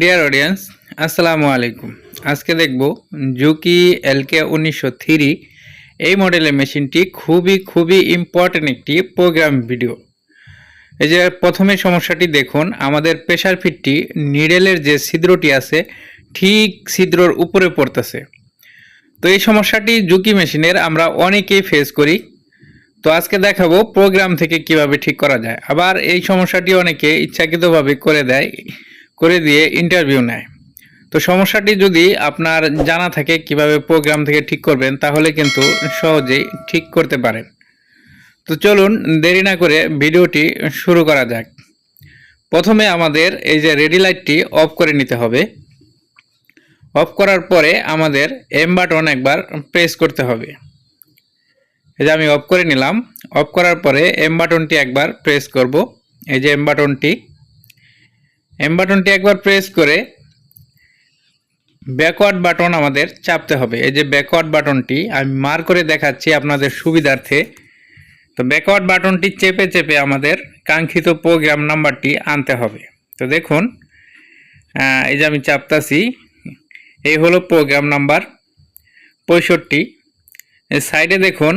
Dear audience আসসালামু আলাইকুম। আজকে দেখব জুকি এলকে উনিশশো থ্রি। এই মডেলের মেশিনটি খুবই খুবই ইম্পর্টেন্ট একটি প্রোগ্রাম ভিডিও এই যে প্রথমে সমস্যাটি দেখুন, আমাদের প্রেশার ফিটটি নিডেলের যে ছিদ্রটি আছে, ঠিক ছিদ্রর উপরে পড়তেছে। তো এই সমস্যাটি জুকি মেশিনের আমরা অনেকেই ফেস করি। তো আজকে দেখাবো প্রোগ্রাম থেকে কীভাবে ঠিক করা যায়। আবার এই সমস্যাটি অনেকে ইচ্ছাকৃতভাবে করে দেয়। করে দিয়ে ইন্টারভিউ নেয়। তো সমস্যাটি যদি আপনার জানা থাকে কীভাবে প্রোগ্রাম থেকে ঠিক করবেন, তাহলে কিন্তু সহজেই ঠিক করতে পারেন। তো চলুন দেরি না করে ভিডিওটি শুরু করা যাক। প্রথমে আমাদের এই যে রেডি লাইটটি অফ করে নিতে হবে। অফ করার পরে আমাদের এম বাটন একবার প্রেস করতে হবে। এই যে আমি অফ করে নিলাম। অফ করার পরে এম বাটনটি একবার প্রেস করব। এই যে এম বাটনটি এম বাটনটি একবার প্রেস করে ব্যাকওয়ার্ড বাটন আমাদের চাপতে হবে। এই যে ব্যাকওয়ার্ড বাটনটি আমি মার করে দেখাচ্ছি আপনাদের সুবিধার্থে। তো ব্যাকওয়ার্ড বাটনটি চেপে চেপে আমাদের কাঙ্ক্ষিত প্রোগ্রাম নাম্বারটি আনতে হবে। তো দেখুন এই যে আমি চাপতাছি, এই হলো প্রোগ্রাম নাম্বার পঁয়ষট্টি। সাইডে দেখুন,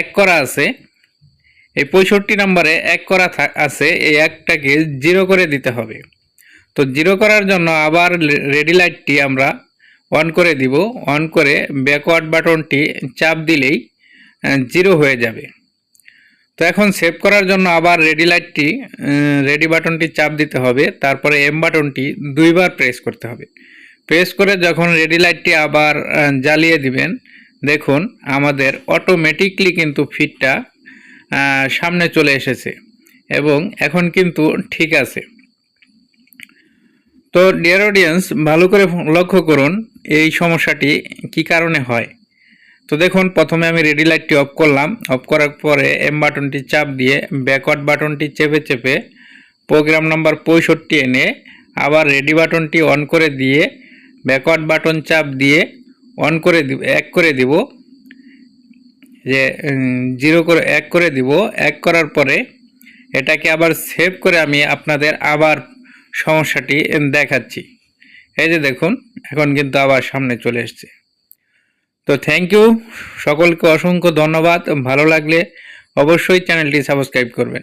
এক করা আছে। এই পঁয়ষট্টি নম্বরে এক করা আছে, এই একটাকে জিরো করে দিতে হবে। তো জিরো করার জন্য আবার রেডি লাইটটি আমরা অন করে দিব। অন করে ব্যাকওয়ার্ড বাটনটি চাপ দিলেই জিরো হয়ে যাবে। তো এখন সেভ করার জন্য আবার রেডি লাইটটি রেডি বাটনটি চাপ দিতে হবে। তারপরে এম বাটনটি দুইবার প্রেস করতে হবে। প্রেস করে যখন রেডি লাইটটি আবার জ্বালিয়ে দিবেন, দেখুন আমাদের অটোমেটিকলি কিন্তু ফিটটা সামনে চলে এসেছে এবং এখন কিন্তু ঠিক আছে। তো ডিয়ার অডিয়েন্স ভালো করে লক্ষ্য করুন এই সমস্যাটি কি কারণে হয়। তো দেখুন, প্রথমে আমি রেডি লাইটটি অফ করলাম। অফ করার পরে এম বাটনটি চাপ দিয়ে ব্যাকওয়ার্ড বাটনটি চেপে চেপে প্রোগ্রাম নাম্বার পঁয়ষট্টি এনে আবার রেডি বাটনটি অন করে দিয়ে ব্যাকওয়ার্ড বাটন চাপ দিয়ে অন করে দিব, এক করে দিব। যে জিরো করে, এক করে দিব, এক করার পরে এটাকে আবার সেভ করে আমি আপনাদের আবার সমস্যাটি দেখাচ্ছি। এই যে দেখুন, এখন কিন্তু আবার সামনে চলে এসছে। তো থ্যাংক ইউ সকলকে অসংখ্য ধন্যবাদ, ভালো লাগলে অবশ্যই চ্যানেলটি সাবস্ক্রাইব করবেন।